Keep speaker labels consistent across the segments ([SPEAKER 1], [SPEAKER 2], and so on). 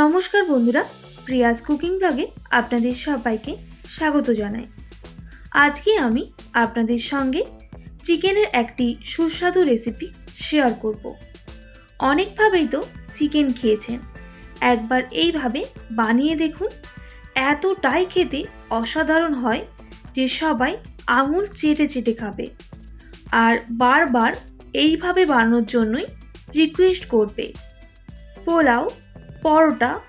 [SPEAKER 1] নমস্কার বন্ধুরা প্রিয়াজ কুকিং ব্লগে আপনাদের সবাইকে স্বাগত জানাই। আজকে আমি আপনাদের সঙ্গে চিকেনের একটি সুস্বাদু রেসিপি শেয়ার করব। অনেকভাবেই তো চিকেন খেয়েছেন। একবার এইভাবে বানিয়ে দেখুন, এতটাই খেতে অসাধারণ হয় যে সবাই আঙুল চেটে চেটে খাবে। আর বারবার এইভাবে বানানোর জন্যই রিকোয়েস্ট করবে। পোলাও পরোটা,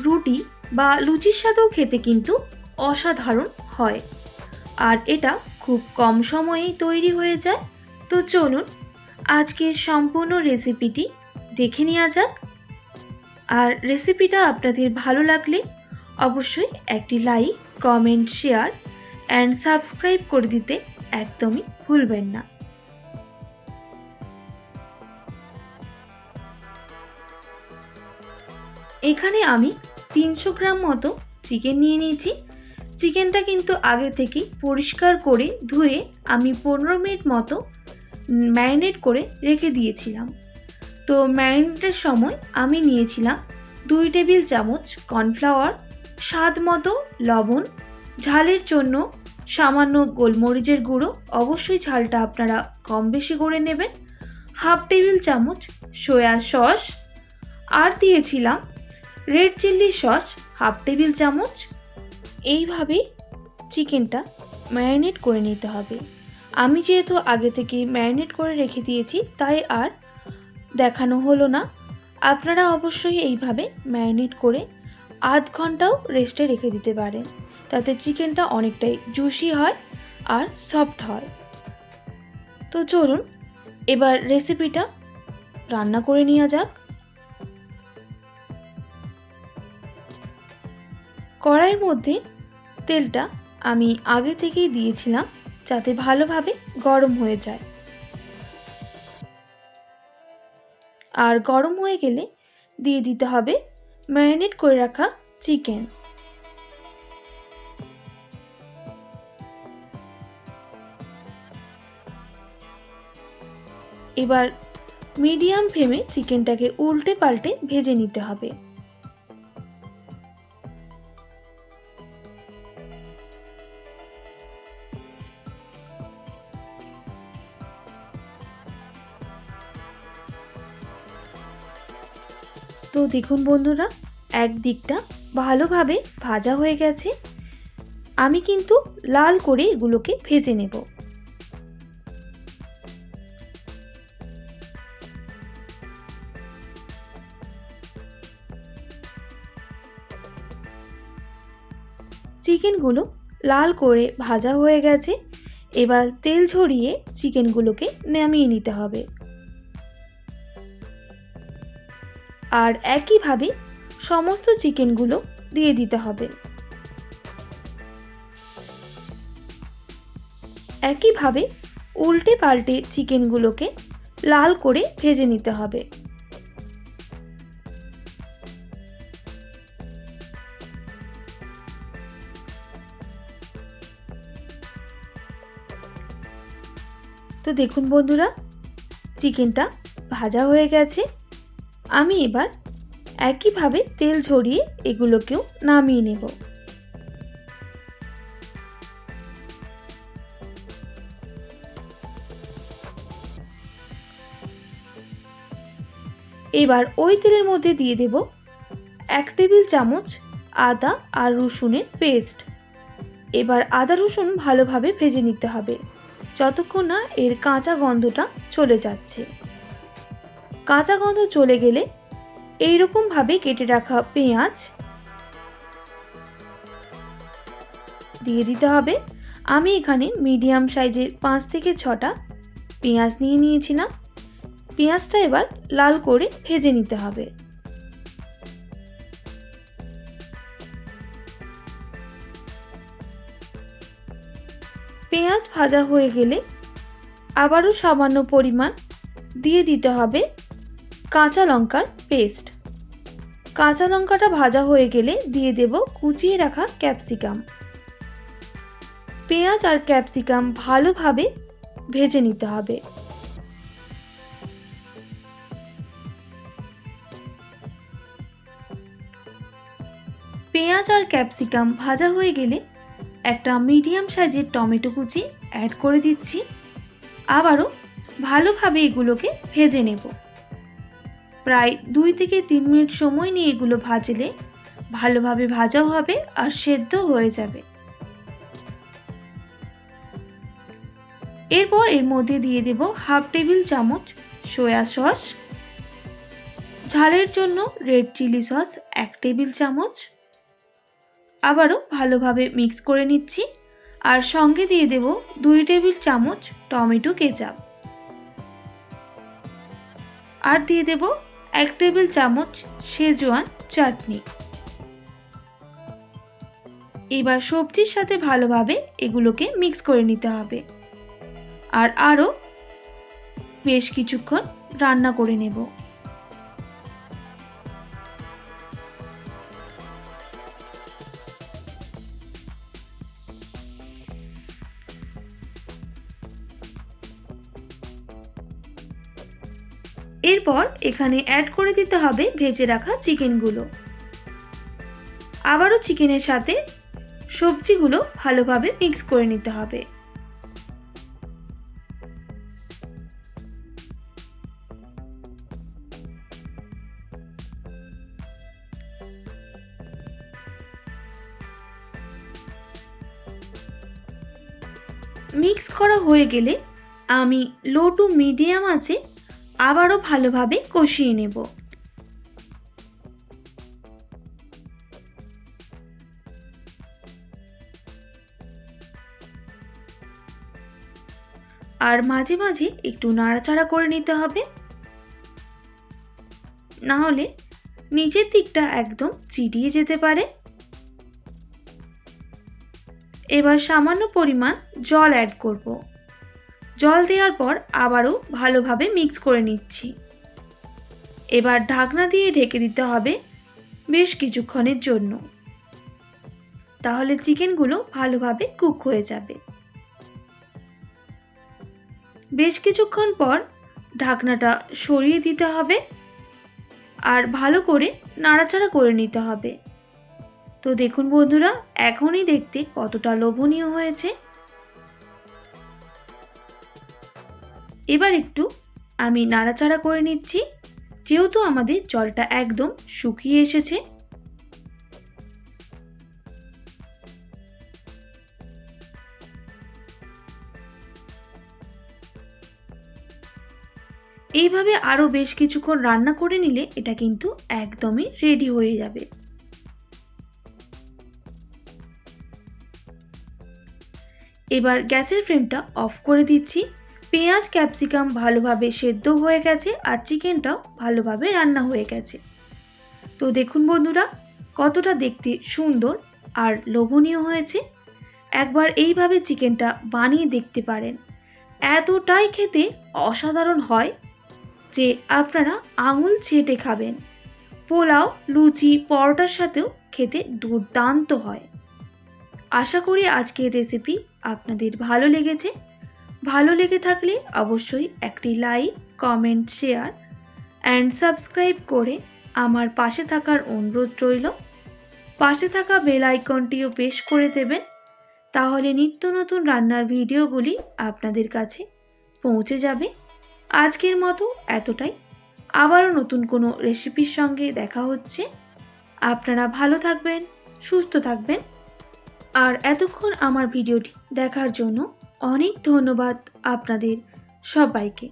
[SPEAKER 1] রুটি বা লুচির সাথেও খেতে কিন্তু অসাধারণ হয়। আর এটা খুব কম সময়েই তৈরি হয়ে যায়। তো চলুন আজকের সম্পূর্ণ রেসিপিটি দেখে নেওয়া যাক। আর রেসিপিটা আপনাদের ভালো লাগলে অবশ্যই একটি like, comment, share, and subscribe করে দিতে একদমই ভুলবেন না। এখানে আমি তিনশো গ্রাম মতো চিকেন নিয়ে নিয়েছি। চিকেনটা কিন্তু আগে থেকেই পরিষ্কার করে ধুয়ে আমি পনেরো মিনিট মতো ম্যারিনেট করে রেখে দিয়েছিলাম। তো ম্যারিনেটের সময় আমি নিয়েছিলাম দুই টেবিল চামচ কর্নফ্লাওয়ার, স্বাদ মতো লবণ, ঝালের জন্য সামান্য গোলমরিচের গুঁড়ো। অবশ্যই ঝালটা আপনারা কম বেশি করে নেবেন। হাফ টেবিল চামচ সয়া সস। আর দিয়েছিলাম রেড চিল্লি সস, হাফ টেবিল চামচ। এইভাবেই চিকেনটা ম্যারিনেট করে নিতে হবে। আমি যেহেতু আগে থেকে ম্যারিনেট করে রেখে দিয়েছি, তাই আর দেখানো হলো না। আপনারা অবশ্যই এইভাবে ম্যারিনেট করে আধ ঘন্টাও রেস্টে রেখে দিতে পারেন। তাতে চিকেনটা অনেকটাই জুসি হয় আর সফট হয়। তো চলুন, এবার রেসিপিটা রান্না করে নেওয়া যাক। কড়াইয়ের মধ্যে তেলটা আমি আগে থেকেই দিয়েছিলাম যাতে ভালোভাবে গরম হয়ে যায়। আর গরম হয়ে গেলে দিয়ে দিতে হবে ম্যারিনেট করে রাখা চিকেন। এবার মিডিয়াম ফ্লেমে চিকেনটাকে উল্টে পাল্টে ভেজে নিতে হবে। তো দেখুন বন্ধুরা এক দিকটা ভালোভাবে ভাজা হয়ে গেছে। আমি কিন্তু লাল করে এগুলোকে ভেজে নেব। চিকেনগুলো লাল করে ভাজা হয়ে গেছে। এবার তেল ঝরিয়ে চিকেনগুলোকে নামিয়ে নিতে হবে। আর একইভাবে সমস্ত চিকেনগুলো দিয়ে দিতে হবে। একইভাবে উল্টে পাল্টে চিকেনগুলোকে লাল করে ভেজে নিতে হবে। তো দেখুন বন্ধুরা, চিকেনটা ভাজা হয়ে গেছে। আমি এবার একইভাবে তেল ঝরিয়ে এগুলোকেও নামিয়ে নেব। এবার ওই তেলের মধ্যে দিয়ে দেব এক টেবিল চামচ আদা আর রসুনের পেস্ট। এবার আদা রসুন ভালোভাবে ভেজে নিতে হবে, যতক্ষণ না এর কাঁচা গন্ধটা চলে যাচ্ছে। কাঁচা গন্ধ চলে গেলে এইরকমভাবে কেটে রাখা পেঁয়াজ দিয়ে দিতে হবে। আমি এখানে মিডিয়াম সাইজের পাঁচ থেকে ছটা পেঁয়াজ নিয়ে নিয়েছিলাম। পেঁয়াজটা এবার লাল করে ভেজে নিতে হবে। পেঁয়াজ ভাজা হয়ে গেলে আবারও সামান্য পরিমাণ দিয়ে দিতে হবে। কাঁচা লঙ্কার পেস্ট। কাঁচা লঙ্কাটা ভাজা হয়ে গেলে দিয়ে দেব কুচিয়ে রাখা ক্যাপসিকাম। পেঁয়াজ আর ক্যাপসিকাম ভালোভাবে ভেজে নিতে হবে। পেঁয়াজ আর ক্যাপসিকাম ভাজা হয়ে গেলে একটা মিডিয়াম সাইজের টমেটো কুচি অ্যাড করে দিচ্ছি। আবারও ভালোভাবে এগুলোকে ভেজে নেব। প্রায় দুই থেকে তিন মিনিট সময় নিয়ে এগুলো ভাজলে ভালোভাবে ভাজাও হবে আর সেদ্ধ হয়ে যাবে। এরপর এর মধ্যে দিয়ে দেব হাফ টেবিল চামচ সয়া সস, ঝালের জন্য রেড চিলি সস এক টেবিল চামচ। আবারও ভালোভাবে মিক্স করে নিচ্ছি আর সঙ্গে দিয়ে দেব দুই টেবিল চামচ টমেটো কেচাপ। আর দিয়ে দেব এক টেবিল চামচ সেজোয়ান চাটনি। এবার সবজির সাথে ভালোভাবে এগুলোকে মিক্স করে নিতে হবে। আর আরও বেশ কিছুক্ষণ রান্না করে নেব। এরপর এখানে অ্যাড করে দিতে হবে ভেজে রাখা চিকেনগুলো। আবারও চিকেনের সাথে সবজিগুলো ভালোভাবে মিক্স করে নিতে হবে। মিক্স করা হয়ে গেলে আমি লো টু মিডিয়াম আছে আবারও ভালোভাবে কষিয়ে নেব। আর মাঝে মাঝে একটু নাড়াচাড়া করে নিতে হবে। না হলে নিচের দিকটা একদম চিটিয়ে যেতে পারে। এবার সামান্য পরিমাণ জল অ্যাড করব। জল দেওয়ার পর আবারও ভালোভাবে মিক্স করে নিচ্ছি। এবার ঢাকনা দিয়ে ঢেকে দিতে হবে বেশ কিছুক্ষণের জন্য। তাহলে চিকেনগুলো ভালোভাবে কুক হয়ে যাবে। বেশ কিছুক্ষণ পর ঢাকনাটা সরিয়ে দিতে হবে আর ভালো করে নাড়াচাড়া করে নিতে হবে। তো দেখুন বন্ধুরা, এখনই দেখতে কতটা লোভনীয় হয়েছে। এবার একটু আমি নাড়াচাড়া করে নিচ্ছি, যেহেতু আমাদের জলটা একদম শুকিয়ে এসেছে। এইভাবে আরও বেশ কিছুক্ষণ রান্না করে নিলে এটা কিন্তু একদমই রেডি হয়ে যাবে। এবার গ্যাসের ফ্লেমটা অফ করে দিচ্ছি। পেঁয়াজ, ক্যাপসিকাম ভালোভাবে সেদ্ধ হয়ে গেছে আর চিকেনটাও ভালোভাবে রান্না হয়ে গেছে। তো দেখুন বন্ধুরা, কতটা দেখতে সুন্দর আর লোভনীয় হয়েছে। একবার এইভাবে চিকেনটা বানিয়ে দেখতে পারেন। এতটাই খেতে অসাধারণ হয় যে আপনারা আঙুল ছেটে খাবেন। পোলাও, লুচি, পরোটার সাথেও খেতে দুর্দান্ত হয়। আশা করি আজকের রেসিপি আপনাদের ভালো লেগেছে। ভালো লেগে থাকলে অবশ্যই একটি like comment share and subscribe করে আমার পাশে থাকার অনুরোধ রইল। পাশে থাকা বেল আইকনটিও পেশ করে দেবেন। তাহলে নিত্য নতুন রান্নার ভিডিওগুলি আপনাদের কাছে পৌঁছে যাবে। আজকের মতো এতটাই। আবারও নতুন কোনো রেসিপির সঙ্গে দেখা হচ্ছে। আপনারা ভালো থাকবেন, সুস্থ থাকবেন। আর এতক্ষণ আমার ভিডিওটি দেখার জন্য অনেক ধন্যবাদ আপনাদের সবাইকে।